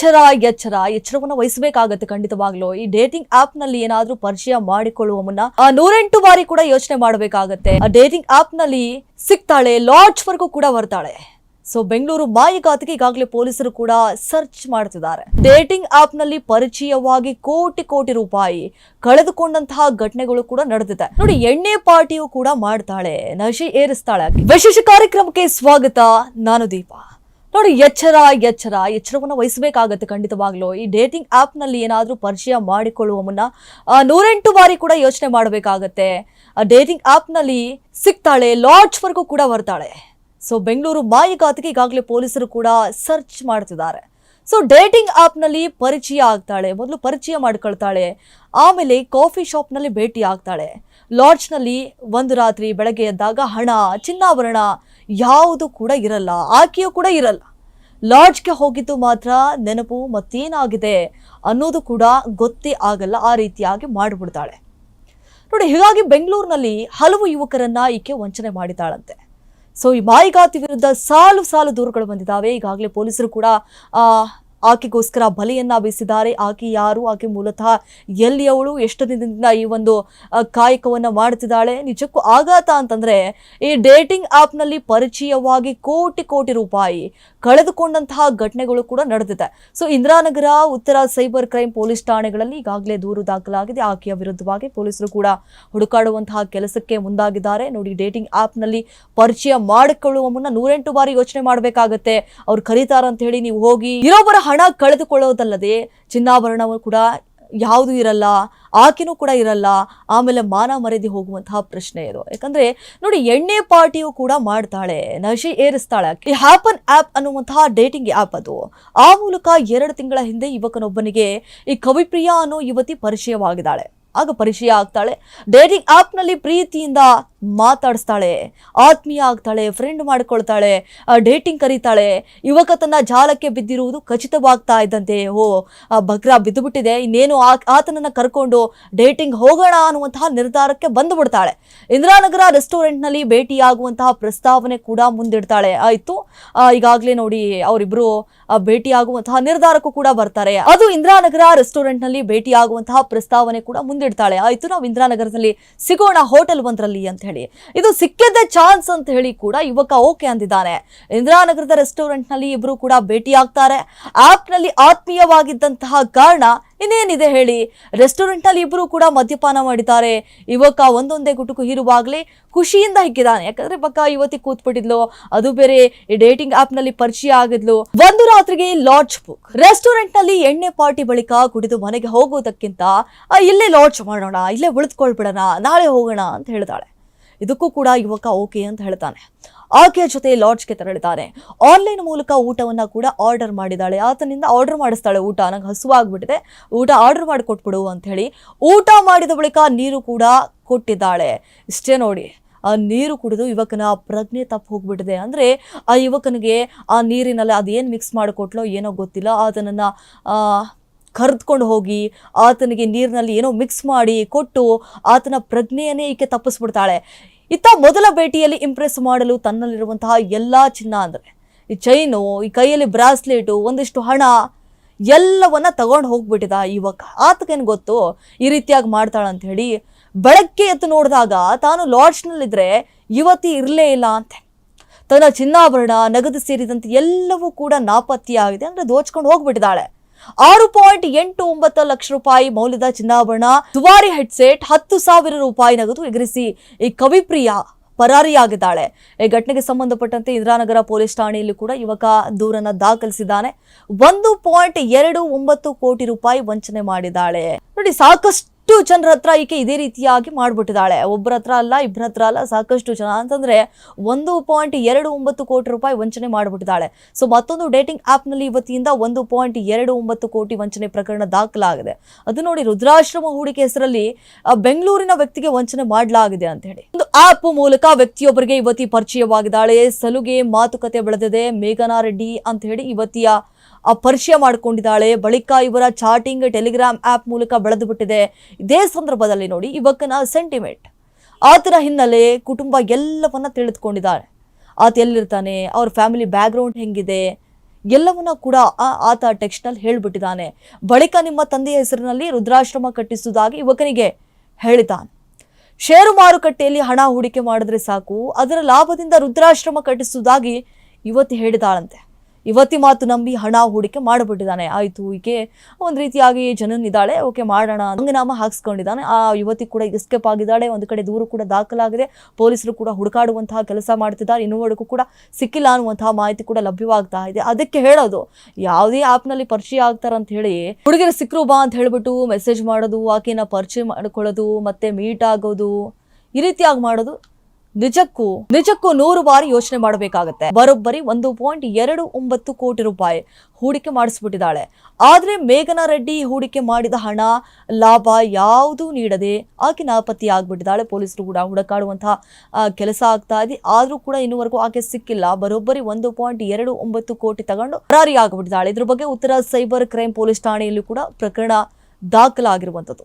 ಎಚ್ಚರ ಎಚ್ಚರ ಎಚ್ಚರವನ್ನ ವಹಿಸಬೇಕಾಗತ್ತೆ ಖಂಡಿತವಾಗ್ಲೂ. ಈ ಡೇಟಿಂಗ್ ಆಪ್ನಲ್ಲಿ ಏನಾದ್ರೂ ಪರಿಚಯ ಮಾಡಿಕೊಳ್ಳುವ ಮುನ್ನ ನೂರೆಂಟು ಬಾರಿ ಕೂಡ ಯೋಚನೆ ಮಾಡಬೇಕಾಗತ್ತೆ. ಆ ಡೇಟಿಂಗ್ ಆಪ್ನಲ್ಲಿ ಸಿಗ್ತಾಳೆ ಲಾಡ್ಜ್ ವರ್ಗೂ ಕೂಡ ಬರ್ತಾಳೆ. ಸೊ ಬೆಂಗಳೂರು ಮಾಯಿಗಾತಿಗೆ ಈಗಾಗಲೇ ಪೊಲೀಸರು ಕೂಡ ಸರ್ಚ್ ಮಾಡ್ತಿದ್ದಾರೆ. ಡೇಟಿಂಗ್ ಆಪ್ನಲ್ಲಿ ಪರಿಚಯವಾಗಿ ಕೋಟಿ ಕೋಟಿ ರೂಪಾಯಿ ಕಳೆದುಕೊಂಡಂತಹ ಘಟನೆಗಳು ಕೂಡ ನಡೆದಿದೆ. ನೋಡಿ, ಎಣ್ಣೆ ಪಾರ್ಟಿಯು ಕೂಡ ಮಾಡ್ತಾಳೆ. ನಶೆ ಏರಿಸ್ತಾಳೆ ವಿಶೇಷ ಕಾರ್ಯಕ್ರಮಕ್ಕೆ ಸ್ವಾಗತ, ನಾನು ದೀಪ. ನೋಡಿ, ಎಚ್ಚರ ಎಚ್ಚರ, ಎಚ್ಚರವನ್ನು ವಹಿಸಬೇಕಾಗತ್ತೆ ಖಂಡಿತವಾಗ್ಲೂ. ಈ ಡೇಟಿಂಗ್ ಆಪ್ನಲ್ಲಿ ಏನಾದ್ರೂ ಪರಿಚಯ ಮಾಡಿಕೊಳ್ಳುವ ಮುನ್ನ ನೂರೆಂಟು ಬಾರಿ ಕೂಡ ಯೋಚನೆ ಮಾಡಬೇಕಾಗತ್ತೆ. ಡೇಟಿಂಗ್ ಆಪ್ನಲ್ಲಿ ಸಿಗ್ತಾಳೆ, ಲಾಡ್ಜ್ ವರ್ಗೂ ಕೂಡ ಬರ್ತಾಳೆ. ಸೊ, ಬೆಂಗಳೂರು ಮಾಯಿಗಾತಿಗೆ ಈಗಾಗಲೇ ಪೊಲೀಸರು ಕೂಡ ಸರ್ಚ್ ಮಾಡ್ತಿದ್ದಾರೆ. ಸೊ, ಡೇಟಿಂಗ್ ಆಪ್ನಲ್ಲಿ ಪರಿಚಯ ಆಗ್ತಾಳೆ, ಮೊದಲು ಪರಿಚಯ ಮಾಡ್ಕೊಳ್ತಾಳೆ, ಆಮೇಲೆ ಕಾಫಿ ಶಾಪ್ನಲ್ಲಿ ಭೇಟಿ ಆಗ್ತಾಳೆ. ಲಾಡ್ಜ್ನಲ್ಲಿ ಒಂದು ರಾತ್ರಿ ಬೆಳಗ್ಗೆ ಎದ್ದಾಗ ಹಣ, ಚಿನ್ನಾಭರಣ ಯಾವುದು ಕೂಡ ಇರಲ್ಲ, ಆಕೆಯೂ ಕೂಡ ಇರಲ್ಲ. ಲಾಡ್ಜ್ಗೆ ಹೋಗಿದ್ದು ಮಾತ್ರ ನೆನಪು ಮತ್ತೇನಾಗಿದೆ ಅನ್ನೋದು ಕೂಡ ಗೊತ್ತೇ ಆಗಲ್ಲ, ಆ ರೀತಿಯಾಗಿ ಮಾಡಿಬಿಡ್ತಾಳೆ. ನೋಡಿ, ಹೀಗಾಗಿ ಬೆಂಗಳೂರಿನಲ್ಲಿ ಹಲವು ಯುವಕರನ್ನ ಈಕೆ ವಂಚನೆ ಮಾಡಿದ್ದಾಳಂತೆ. ಸೊ ಈ ಮಾಯಿಗಾತಿ ವಿರುದ್ಧ ಸಾಲು ಸಾಲು ದೂರುಗಳು ಬಂದಿದ್ದಾವೆ. ಈಗಾಗಲೇ ಪೊಲೀಸರು ಕೂಡ ಆಕೆಗೋಸ್ಕರ ಬಲೆಯನ್ನ ಬೀಸಿದ್ದಾರೆ ಆಕೆ ಯಾರು? ಆಕೆ ಮೂಲತಃ ಎಲ್ಲಿಯವಳು? ಎಷ್ಟು ದಿನದಿಂದ ಈ ಒಂದು ಕಾಯಕವನ್ನ ಮಾಡ್ತಿದ್ದಾಳೆ ನಿಜಕ್ಕೂ ಆಘಾತ ಅಂತಂದ್ರೆ ಈ ಡೇಟಿಂಗ್ ಆಪ್ನಲ್ಲಿ ಪರಿಚಯವಾಗಿ ಕೋಟಿ ಕೋಟಿ ರೂಪಾಯಿ ಕಳೆದುಕೊಂಡಂತಹ ಘಟನೆಗಳು ಕೂಡ ನಡೆದಿದೆ. ಸೊ, ಇಂದಿರಾನಗರ ಉತ್ತರ ಸೈಬರ್ ಕ್ರೈಮ್ ಪೊಲೀಸ್ ಠಾಣೆಗಳಲ್ಲಿ ಈಗಾಗಲೇ ದೂರು ದಾಖಲಾಗಿದೆ. ಆಕೆಯ ವಿರುದ್ಧವಾಗಿ ಪೊಲೀಸರು ಕೂಡ ಹುಡುಕಾಡುವಂತಹ ಕೆಲಸಕ್ಕೆ ಮುಂದಾಗಿದ್ದಾರೆ. ನೋಡಿ, ಡೇಟಿಂಗ್ ಆಪ್ನಲ್ಲಿ ಪರಿಚಯ ಮಾಡಿಕೊಳ್ಳುವ ಮುನ್ನ ನೂರೆಂಟು ಬಾರಿ ಯೋಚನೆ ಮಾಡಬೇಕಾಗತ್ತೆ. ಅವ್ರು ಕರೀತಾರ ಅಂತ ಹೇಳಿ ನೀವು ಹೋಗಿ ಇರೋಬ್ಬರ ಹಣ ಕಳೆದುಕೊಳ್ಳೋದಲ್ಲದೆ ಚಿನ್ನಾಭರಣವು ಕೂಡ ಯಾವುದು ಇರಲ್ಲ, ಆಕೆನೂ ಕೂಡ ಇರಲ್ಲ, ಆಮೇಲೆ ಮಾನ ಮರೆದಿ ಹೋಗುವಂತಹ ಪ್ರಶ್ನೆ ಇದು. ಯಾಕಂದ್ರೆ ನೋಡಿ, ಎಣ್ಣೆ ಪಾರ್ಟಿಯು ಕೂಡ ಮಾಡ್ತಾಳೆ, ನಶೆ ಏರಿಸ್ತಾಳೆ. ಈ ಹ್ಯಾಪನ್ ಆಪ್ ಅನ್ನುವಂತಹ ಡೇಟಿಂಗ್ ಆಪ್ ಅದು. ಆ ಮೂಲಕ ಎರಡು ತಿಂಗಳ ಹಿಂದೆ ಯುವಕನೊಬ್ಬನಿಗೆ ಈ ಕವಿಪ್ರಿಯಾ ಅನ್ನೋ ಯುವತಿ ಪರಿಚಯವಾಗಿದ್ದಾಳೆ. ಆಗ ಪರಿಚಯ ಆಗ್ತಾಳೆ. ಡೇಟಿಂಗ್ ಆ್ಯಪ್ನಲ್ಲಿ ಪ್ರೀತಿಯಿಂದ ಮಾತಾಡಿಸ್ತಾಳೆ, ಆತ್ಮೀಯ ಆಗ್ತಾಳೆ ಫ್ರೆಂಡ್ ಮಾಡ್ಕೊಳ್ತಾಳೆ ಡೇಟಿಂಗ್ ಕರೀತಾಳೆ. ಯುವಕ ತನ್ನ ಜಾಲಕ್ಕೆ ಬಿದ್ದಿರುವುದು ಖಚಿತವಾಗ್ತಾ ಇದ್ದಂತೆ. ಓ, ಆ ಬಗ್ರ ಬಿದ್ದುಬಿಟ್ಟಿದೆ. ಇನ್ನೇನು ಆ, ಆತನನ್ನ ಕರ್ಕೊಂಡು ಡೇಟಿಂಗ್ ಹೋಗೋಣ ಅನ್ನುವಂತಹ ನಿರ್ಧಾರಕ್ಕೆ ಬಂದು ಬಿಡ್ತಾಳೆ ಇಂದಿರಾನಗರ ರೆಸ್ಟೋರೆಂಟ್ನಲ್ಲಿ ಭೇಟಿಯಾಗುವಂತಹ ಪ್ರಸ್ತಾವನೆ ಕೂಡ ಮುಂದಿಡ್ತಾಳೆ. ಆಯಿತು ಈಗಾಗಲೇ ನೋಡಿ ಅವರಿಬ್ಬರು ಭೇಟಿಯಾಗುವಂತಹ ನಿರ್ಧಾರಕ್ಕೂ ಕೂಡ ಬರ್ತಾರೆ. ಅದು ಇಂದಿರಾನಗರ ರೆಸ್ಟೋರೆಂಟ್ನಲ್ಲಿ ಭೇಟಿಯಾಗುವಂತಹ ಪ್ರಸ್ತಾವನೆ ಕೂಡ ಮುಂದಿಡ್ತಾಳೆ. ಆಯಿತು, ನಾವು ಇಂದಿರಾನಗರದಲ್ಲಿ ಸಿಗೋಣ ಹೋಟೆಲ್ ಒಂದರಲ್ಲಿ ಅಂತ ಹೇಳಿ. ಇದು ಸಿಕ್ಕಿದ್ದ ಚಾನ್ಸ್ ಅಂತ ಹೇಳಿ ಕೂಡ ಯುವಕ ಓಕೆ ಅಂದಿದ್ದಾನೆ. ಇಂದಿರಾನಗರದ ರೆಸ್ಟೋರೆಂಟ್ನಲ್ಲಿ ಇಬ್ರು ಕೂಡ ಭೇಟಿಯಾಗ್ತಾರೆ. ಆಪ್ನಲ್ಲಿ ಆತ್ಮೀಯವಾಗಿದ್ದಂತಹ ಕಾರಣ ಇನ್ನೇನಿದೆ ಹೇಳಿ. ರೆಸ್ಟೋರೆಂಟ್ನಲ್ಲಿ ಇಬ್ರು ಕೂಡ ಮದ್ಯಪಾನ ಮಾಡಿದ್ದಾರೆ. ಯುವಕ ಒಂದೊಂದೇ ಗುಟುಕು ಹೀರುವಾಗಲೇ ಖುಷಿಯಿಂದ ಹಿಕ್ಕಿದ್ದಾನೆ ಯಾಕಂದ್ರೆ ಪಕ್ಕ ಯುವತಿ ಕೂತ್ಬಿಟ್ಟಿದ್ಲು, ಅದು ಬೇರೆ ಈ ಡೇಟಿಂಗ್ ಆಪ್ನಲ್ಲಿ ಪರಿಚಯ ಆಗಿದ್ಲು. ಒಂದು ರಾತ್ರಿಗೆ ಲಾಡ್ಜ್ ಬುಕ್. ರೆಸ್ಟೋರೆಂಟ್ನಲ್ಲಿ ಎಣ್ಣೆ ಪಾರ್ಟಿ ಬಳಿಕ ಕುಡಿದು ಮನೆಗೆ ಹೋಗೋದಕ್ಕಿಂತ ಇಲ್ಲೇ ಲಾಡ್ಜ್ ಮಾಡೋಣ, ಇಲ್ಲೇ ಉಳಿದುಕೊಳ್ಬಿಡೋಣ, ನಾಳೆ ಹೋಗೋಣ ಅಂತ ಹೇಳ್ತಾಳೆ ಇದಕ್ಕೂ ಕೂಡ ಯುವಕ ಓಕೆ ಅಂತ ಹೇಳ್ತಾನೆ. ಆಕೆಯ ಜೊತೆ ಲಾಡ್ಜ್ಗೆ ತೆರಳಿದ್ದಾನೆ. ಆನ್ಲೈನ್ ಮೂಲಕ ಊಟವನ್ನು ಕೂಡ ಆರ್ಡರ್ ಮಾಡಿದ್ದಾಳೆ. ಆತನಿಂದ ಆರ್ಡರ್ ಮಾಡಿಸ್ತಾಳೆ. ಊಟ ನಂಗೆ ಹಸುವಾಗ್ಬಿಟ್ಟಿದೆ. ಊಟ ಆರ್ಡರ್ ಮಾಡಿ ಕೊಟ್ಬಿಡು ಅಂತ ಹೇಳಿ ಊಟ ಮಾಡಿದ ಬಳಿಕ ನೀರು ಕೂಡ ಕೊಟ್ಟಿದ್ದಾಳೆ. ಇಷ್ಟೇ ನೋಡಿ, ಆ ನೀರು ಕುಡಿದು ಯುವಕನ ಪ್ರಜ್ಞೆ ತಪ್ಪು ಹೋಗ್ಬಿಟ್ಟಿದೆ. ಅಂದರೆ ಆ ಯುವಕನಿಗೆ ಆ ನೀರಿನಲ್ಲಿ ಅದೇನು ಮಿಕ್ಸ್ ಮಾಡಿಕೊಟ್ಲೋ ಏನೋ ಗೊತ್ತಿಲ್ಲ. ಆತನನ್ನು ಕರೆದುಕೊಂಡು ಹೋಗಿ ಆತನಿಗೆ ನೀರಿನಲ್ಲಿ ಏನೋ ಮಿಕ್ಸ್ ಮಾಡಿ ಕೊಟ್ಟು ಆತನ ಪ್ರಜ್ಞೆಯನ್ನೇ ಈಕೆ ತಪ್ಪಿಸ್ಬಿಡ್ತಾಳೆ. ಇತ್ತ ಮೊದಲ ಭೇಟಿಯಲ್ಲಿ ಇಂಪ್ರೆಸ್ ಮಾಡಲು ತನ್ನಲ್ಲಿರುವಂತಹ ಎಲ್ಲ ಚಿನ್ನ ಅಂದರೆ, ಈ ಚೈನು ಈ ಕೈಯಲ್ಲಿ ಬ್ರಾಸ್ಲೇಟು, ಒಂದಿಷ್ಟು ಹಣ, ಎಲ್ಲವನ್ನ ತಗೊಂಡು ಹೋಗ್ಬಿಟ್ಟಿದ ಯುವಕ. ಆತಗೇನು ಗೊತ್ತು? ಈ ರೀತಿಯಾಗಿ ಮಾಡ್ತಾಳಂತ ಹೇಳಿ ಬೆಳಗ್ಗೆ ಎತ್ತು ನೋಡಿದಾಗ ತಾನು ಲಾಡ್ಜ್ನಲ್ಲಿದ್ದರೆ ಯುವತಿ ಇರಲೇ ಇಲ್ಲ ಅಂತೆ. ತನ್ನ ಚಿನ್ನಾಭರಣ, ನಗದು ಸೇರಿದಂತೆ ಎಲ್ಲವೂ ಕೂಡ ನಾಪತ್ತೆಯಾಗಿದೆ ಅಂದ್ರೆ ದೋಚ್ಕೊಂಡು ಹೋಗ್ಬಿಟ್ಟಿದ್ದಾಳೆ ಆರು ಪಾಯಿಂಟ್ ಎಂಟು ಒಂಬತ್ತು ಲಕ್ಷ ರೂಪಾಯಿ ಮೌಲ್ಯದ ಚಿನ್ನಾಭರಣ, ದುಬಾರಿ ಹೆಡ್ಸೆಟ್ ಹತ್ತು ಸಾವಿರ ರೂಪಾಯಿ ನಗದು ಎಗರಿಸಿ ಈ ಕವಿಪ್ರಿಯ ಪರಾರಿಯಾಗಿದ್ದಾಳೆ. ಈ ಘಟನೆಗೆ ಸಂಬಂಧಪಟ್ಟಂತೆ ಇಂದಿರಾನಗರ ಪೊಲೀಸ್ ಠಾಣೆಯಲ್ಲಿ ಕೂಡ ಯುವಕ ದೂರನ್ನ ದಾಖಲಿಸಿದ್ದಾನೆ. ಒಂದು ಪಾಯಿಂಟ್ ಎರಡು ಒಂಬತ್ತು ಕೋಟಿ ರೂಪಾಯಿ ವಂಚನೆ ಮಾಡಿದ್ದಾಳೆ. ನೋಡಿ, ಸಾಕಷ್ಟು ಜನರ ಹತ್ರ ಈಕೆ ಇದೇ ರೀತಿಯಾಗಿ ಮಾಡಿಬಿಟ್ಟಿದ್ದಾಳೆ. ಒಬ್ಬರ ಹತ್ರ ಅಲ್ಲ ಇಬ್ಬರ ಹತ್ರ ಅಲ್ಲ, ಸಾಕಷ್ಟು ಜನ. ಅಂತಂದ್ರೆ ಒಂದು ಪಾಯಿಂಟ್ ಎರಡು ಒಂಬತ್ತು ಕೋಟಿ ರೂಪಾಯಿ ವಂಚನೆ ಮಾಡಿಬಿಟ್ಟಿದ್ದಾಳೆ. ಸೊ ಮತ್ತೊಂದು ಡೇಟಿಂಗ್ ಆಪ್ನಲ್ಲಿ ಇವತ್ತಿಯಿಂದ ಒಂದು ಪಾಯಿಂಟ್ ಎರಡು ಒಂಬತ್ತು ಕೋಟಿ ವಂಚನೆ ಪ್ರಕರಣ ದಾಖಲಾಗಿದೆ. ಅದು ನೋಡಿ ರುದ್ರಾಶ್ರಮ ಹೂಡಿಕೆ ಹೆಸರಲ್ಲಿ ಬೆಂಗಳೂರಿನ ವ್ಯಕ್ತಿಗೆ ವಂಚನೆ ಮಾಡಲಾಗಿದೆ ಅಂತ ಹೇಳಿ. ಒಂದು ಆಪ್ ಮೂಲಕ ವ್ಯಕ್ತಿಯೊಬ್ಬರಿಗೆ ಇವತ್ತಿ ಪರಿಚಯವಾಗಿದ್ದಾಳೆ. ಸಲುಗೆ ಮಾತುಕತೆ ಬೆಳೆದಿದೆ. ಮೇಘನಾ ರೆಡ್ಡಿ ಅಂತ ಹೇಳಿ ಆ ಪರಿಚಯ ಮಾಡಿಕೊಂಡಿದ್ದಾಳೆ. ಬಳಿಕ ಇವರ ಚಾಟಿಂಗ್ ಟೆಲಿಗ್ರಾಮ್ ಆ್ಯಪ್ ಮೂಲಕ ಬೆಳೆದು ಬಿಟ್ಟಿದೆ. ಇದೇ ಸಂದರ್ಭದಲ್ಲಿ ನೋಡಿ ಯುವಕನ ಸೆಂಟಿಮೆಂಟ್. ಆತನ ಹಿನ್ನೆಲೆ ಕುಟುಂಬ ಎಲ್ಲವನ್ನ ತಿಳಿದುಕೊಂಡಿದ್ದಾಳೆ ಆತ ಎಲ್ಲಿರ್ತಾನೆ? ಅವ್ರ ಫ್ಯಾಮಿಲಿ ಬ್ಯಾಕ್ಗ್ರೌಂಡ್ ಹೆಂಗಿದೆ? ಎಲ್ಲವನ್ನ ಕೂಡ ಆತ ಟೆಕ್ಸ್ಟ್ನಲ್ಲಿ ಹೇಳ್ಬಿಟ್ಟಿದ್ದಾನೆ. ಬಳಿಕ ನಿಮ್ಮ ತಂದೆಯ ಹೆಸರಿನಲ್ಲಿ ರುದ್ರಾಶ್ರಮ ಕಟ್ಟಿಸುವುದಾಗಿ ಯುವಕನಿಗೆ ಹೇಳಿದ್ದಾನೆ. ಷೇರು ಮಾರುಕಟ್ಟೆಯಲ್ಲಿ ಹಣ ಹೂಡಿಕೆ ಮಾಡಿದ್ರೆ ಸಾಕು. ಅದರ ಲಾಭದಿಂದ ರುದ್ರಾಶ್ರಮ ಕಟ್ಟಿಸುವುದಾಗಿ ಯುವತಿ ಹೇಳಿದಾಳಂತೆ ಯುವತಿ ಮಾತು ನಂಬಿ ಹಣ ಹೂಡಿಕೆ ಮಾಡಿಬಿಟ್ಟಿದ್ದಾನೆ. ಆಯಿತು, ಈಕೆ ಒಂದು ರೀತಿಯಾಗಿ ಜನನಿದ್ದಾಳೆ ಓಕೆ, ಮಾಡೋಣ ಅಂಗನಾಮ ಹಾಕ್ಸ್ಕೊಂಡಿದ್ದಾನೆ. ಆ ಯುವತಿ ಕೂಡ ಎಸ್ಕೇಪ್ ಆಗಿದ್ದಾಳೆ. ಒಂದು ಕಡೆ ದೂರು ಕೂಡ ದಾಖಲಾಗಿದೆ. ಪೊಲೀಸರು ಕೂಡ ಹುಡುಕಾಡುವಂತಹ ಕೆಲಸ ಮಾಡ್ತಿದ್ದಾರೆ. ಇನ್ನುವರೆಗೂ ಕೂಡ ಸಿಕ್ಕಿಲ್ಲ ಅನ್ನುವಂತಹ ಮಾಹಿತಿ ಕೂಡ ಲಭ್ಯವಾಗ್ತಾ ಇದೆ. ಅದಕ್ಕೆ ಹೇಳೋದು, ಯಾವುದೇ ಆ್ಯಪ್ನಲ್ಲಿ ಪರಿಚಯ ಆಗ್ತಾರಂತ ಹೇಳಿ, ಹುಡುಗಿರು ಸಿಕ್ಕರು ಬಾ ಅಂತ ಹೇಳ್ಬಿಟ್ಟು ಮೆಸೇಜ್ ಮಾಡೋದು, ಆಕೆನ ಪರಿಚಯ ಮಾಡ್ಕೊಳ್ಳೋದು, ಮತ್ತೆ ಮೀಟ್ ಆಗೋದು, ಈ ರೀತಿಯಾಗಿ ಮಾಡೋದು ನಿಜಕ್ಕೂ ನಿಜಕ್ಕೂ ನೂರು ಬಾರಿ ಯೋಚನೆ ಮಾಡಬೇಕಾಗತ್ತೆ. ಬರೋಬ್ಬರಿ ಒಂದು ಪಾಯಿಂಟ್ ಎರಡು ಒಂಬತ್ತು ಕೋಟಿ ರೂಪಾಯಿ ಹೂಡಿಕೆ ಮಾಡಿಸ್ಬಿಟ್ಟಿದ್ದಾಳೆ. ಆದ್ರೆ ಮೇಘನಾ ರೆಡ್ಡಿ ಹೂಡಿಕೆ ಮಾಡಿದ ಹಣ, ಲಾಭ ಯಾವುದೂ ನೀಡದೆ ಆಕೆ ನಾಪತ್ತಿ ಆಗ್ಬಿಟ್ಟಿದ್ದಾಳೆ ಪೊಲೀಸರು ಕೂಡ ಹುಡುಕಾಡುವಂತಹ ಕೆಲಸ ಆಗ್ತಾ ಇದೆ. ಆದ್ರೂ ಕೂಡ ಇನ್ನುವರೆಗೂ ಆಕೆ ಸಿಕ್ಕಿಲ್ಲ. ಬರೋಬ್ಬರಿ ಒಂದು ಪಾಯಿಂಟ್ ಎರಡು ಒಂಬತ್ತು ಕೋಟಿ ತಗೊಂಡು ಪರಾರಿ ಆಗ್ಬಿಟ್ಟಿದ್ದಾಳೆ ಇದ್ರ ಬಗ್ಗೆ ಉತ್ತರ ಸೈಬರ್ ಕ್ರೈಮ್ ಪೊಲೀಸ್ ಠಾಣೆಯಲ್ಲಿ ಕೂಡ ಪ್ರಕರಣ ದಾಖಲಾಗಿರುವಂಥದ್ದು.